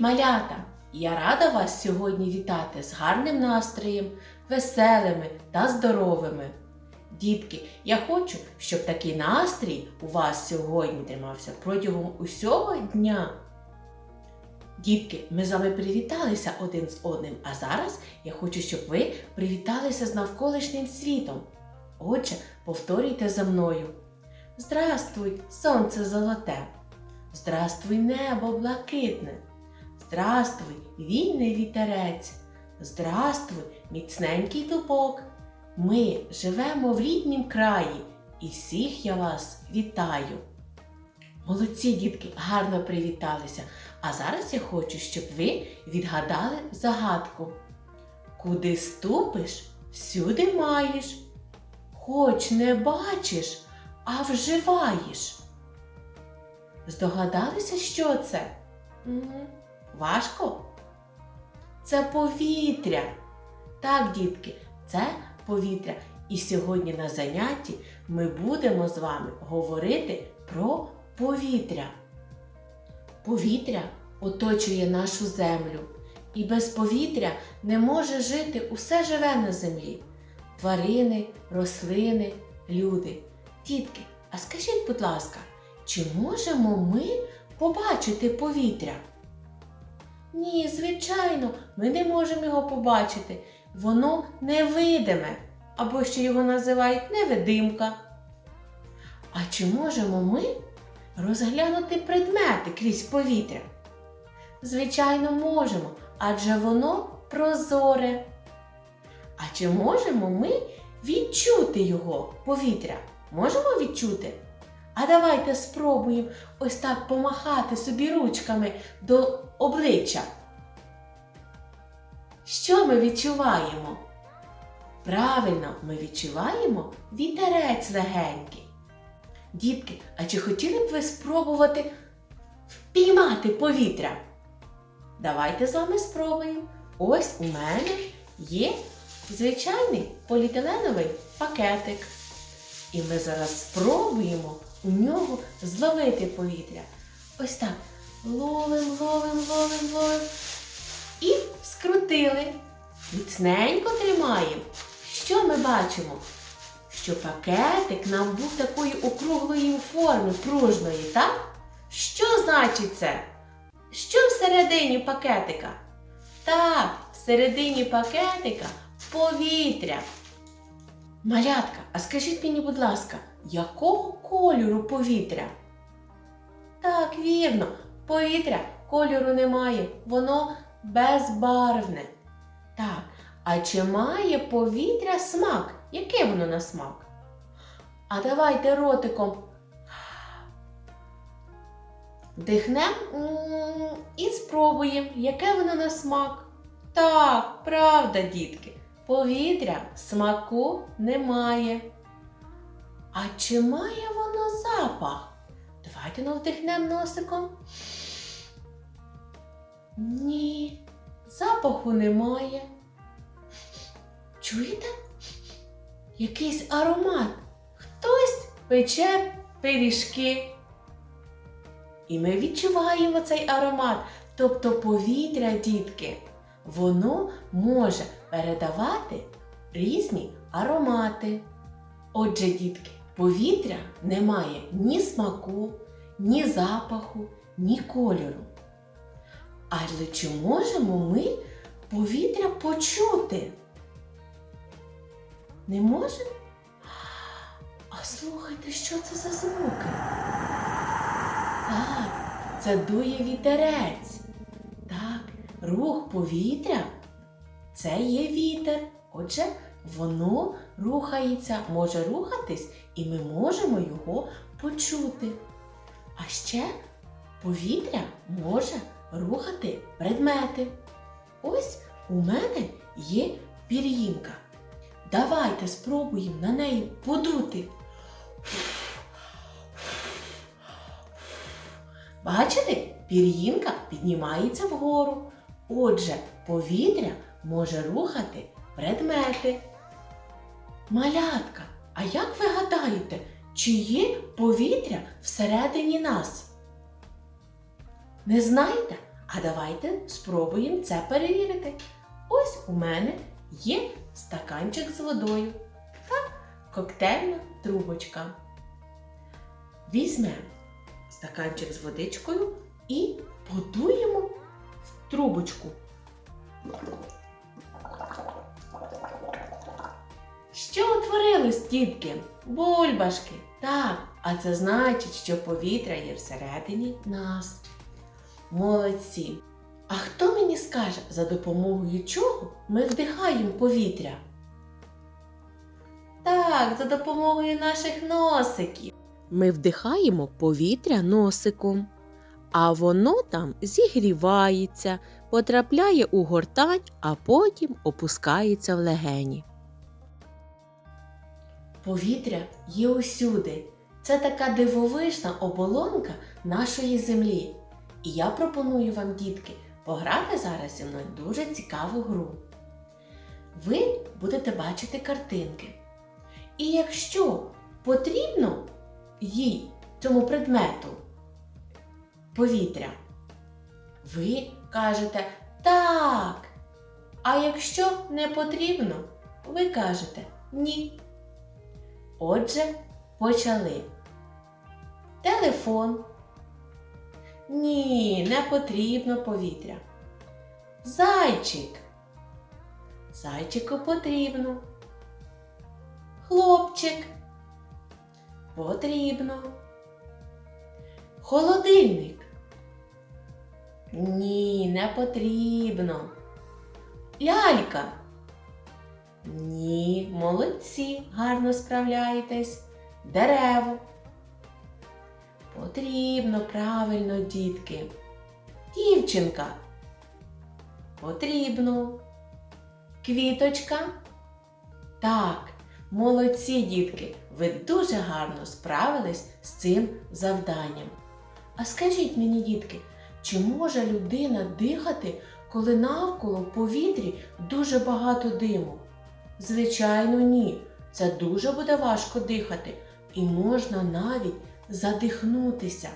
малята! Я рада вас сьогодні вітати з гарним настроєм, веселими та здоровими. Дітки, я хочу, щоб такий настрій у вас сьогодні тримався протягом усього дня. Дітки, ми з вами привіталися один з одним, а зараз я хочу, щоб ви привіталися з навколишнім світом. Отже, повторюйте за мною. Здрастуй, сонце золоте! Здрастуй, небо блакитне! Здрастуй, вільний вітерець! Здрастуй, міцненький дубок! Ми живемо в ріднім краї, і всіх я вас вітаю. Молодці, дітки, гарно привіталися. А зараз я хочу, щоб ви відгадали загадку. Куди ступиш, всюди маєш. Хоч не бачиш, а вживаєш. Здогадалися, що це? М, Важко? Це повітря. Так, дітки, це повітря. І сьогодні на занятті ми будемо з вами говорити про повітря. Повітря оточує нашу землю, і без повітря не може жити усе живе на землі. Тварини, рослини, люди. Дітки, а скажіть, будь ласка, чи можемо ми побачити повітря? Ні, звичайно, ми не можемо його побачити. Воно невидиме, або ще його називають невидимка. А чи можемо ми розглянути предмети крізь повітря? Звичайно, можемо, адже воно прозоре. А чи можемо ми відчути його повітря? Можемо відчути? А давайте спробуємо ось так помахати собі ручками до обличчя. Що ми відчуваємо? Правильно, ми відчуваємо вітерець легенький. Дітки, а чи хотіли б ви спробувати впіймати повітря? Давайте з вами спробуємо. Ось у мене є звичайний поліетиленовий пакетик. І ми зараз спробуємо у нього зловити повітря. Ось так. Ловим, ловим, ловим, ловим. І скрутили. Міцненько тримаємо. Що ми бачимо? Що пакетик нам був такої округлої форми, пружної, так? Що значить це? Що всередині пакетика? Так, всередині пакетика повітря. Малятка, а скажіть мені, будь ласка, якого кольору повітря? Так, вірно, повітря кольору немає, воно безбарвне. Так, а чи має повітря смак? Яке воно на смак? А давайте ротиком вдихнемо і спробуємо, яке воно на смак. Так, правда, дітки, повітря смаку немає. А чи має воно запах? Давайте ну вдихнемо носиком. Ні, запаху немає. Чуєте? Якийсь аромат. Хтось пече пиріжки. І ми відчуваємо цей аромат. Тобто повітря, дітки, воно може передавати різні аромати. Отже, дітки, повітря не має ні смаку, ні запаху, ні кольору. Але чи можемо ми повітря почути? Не можемо? А слухайте, що це за звуки? Так, це дує вітерець. Так, рух повітря це є вітер. Отже, воно рухається, може рухатись, і ми можемо його почути. А ще повітря може рухати предмети. Ось у мене є пір'їнка. Давайте спробуємо на неї подути. Бачите, пір'їнка піднімається вгору. Отже, повітря може рухати предмети. Малятка, а як ви гадаєте, чи є повітря всередині нас? Не знаєте? А давайте спробуємо це перевірити. Ось у мене є стаканчик з водою та коктейльна трубочка. Візьмемо стаканчик з водичкою і подуємо в трубочку. Що утворилось, дітки? Бульбашки. Так, а це значить, що повітря є всередині нас. Молодці. А хто мені скаже, за допомогою чого ми вдихаємо повітря? Так, за допомогою наших носиків. Ми вдихаємо повітря носиком, а воно там зігрівається, потрапляє у гортань, а потім опускається в легені. Повітря є усюди. Це така дивовижна оболонка нашої землі. І я пропоную вам, дітки, пограти зараз зі мною дуже цікаву гру. Ви будете бачити картинки. І якщо потрібно їй, цьому предмету, повітря, ви кажете так. А якщо не потрібно, ви кажете ні. Отже, почали. Телефон. Ні, не потрібно повітря. Зайчик. Зайчику потрібно. Хлопчик. Потрібно. Холодильник. Ні, не потрібно. Лялька. Ні, молодці, гарно справляєтесь. Дерево. Потрібно, правильно, дітки. Дівчинка. Потрібно. Квіточка. Так, молодці, дітки. Ви дуже гарно справились з цим завданням. А скажіть мені, дітки, чи може людина дихати, коли навколо в повітрі дуже багато диму? Звичайно, ні. Це дуже буде важко дихати, і можна навіть задихнутися.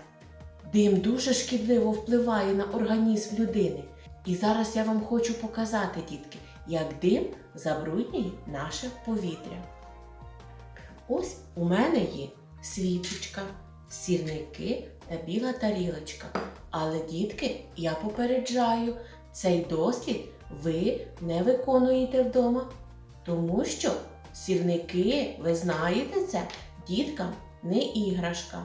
Дим дуже шкідливо впливає на організм людини. І зараз я вам хочу показати, дітки, як дим забруднює наше повітря. Ось у мене є свічечка, сірники та біла тарілочка. Але, дітки, я попереджаю, цей дослід ви не виконуєте вдома, тому що сірники, ви знаєте це, діткам не іграшка.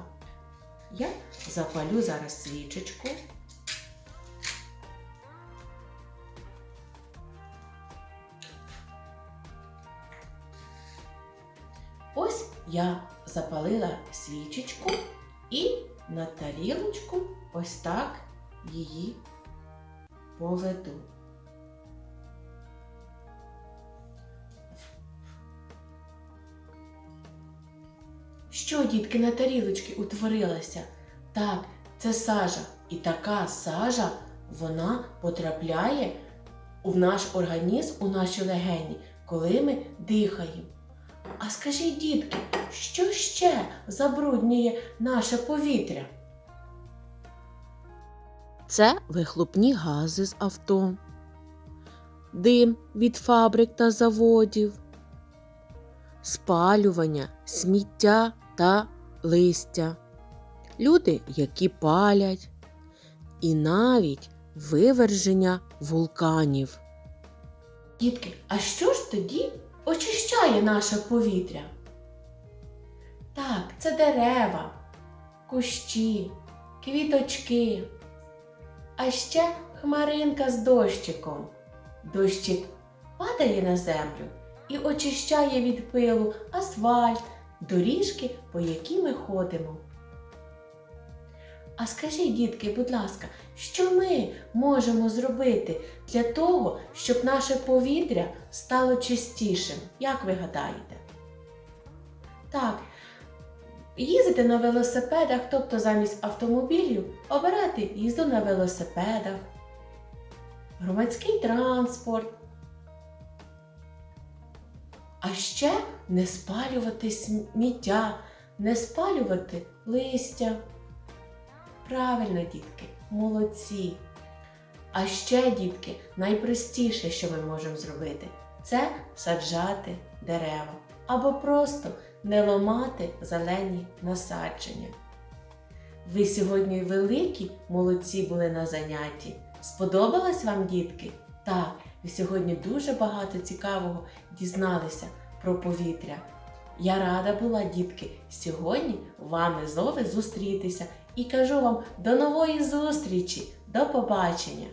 Я запалю зараз свічечку. Ось я запалила свічечку і на тарілочку ось так її поведу. Що, дітки, на тарілочці утворилося? Так, це сажа. І така сажа, вона потрапляє в наш організм, у наші легені, коли ми дихаємо. А скажіть, дітки, що ще забруднює наше повітря? Це вихлопні гази з авто, дим від фабрик та заводів, спалювання, сміття та листя, люди, які палять, і навіть виверження вулканів. Дітки, а що ж тоді очищає наше повітря? Так, це дерева, кущі, квіточки, а ще хмаринка з дощиком. Дощик падає на землю і очищає від пилу асфальт, доріжки, по які ми ходимо. А скажіть, дітки, будь ласка, що ми можемо зробити для того, щоб наше повітря стало чистішим? Як ви гадаєте? Так, їздити на велосипедах, тобто замість автомобілів, обирати їзду на велосипедах, громадський транспорт. А ще не спалювати сміття, не спалювати листя. Правильно, дітки, молодці. А ще, дітки, найпростіше, що ми можемо зробити, це саджати дерева або просто не ламати зелені насадження. Ви сьогодні великі молодці були на занятті. Сподобалось вам, дітки? Так, ви сьогодні дуже багато цікавого дізналися про повітря. Я рада була, дітки, сьогодні вами знову зустрітися і кажу вам до нової зустрічі, до побачення!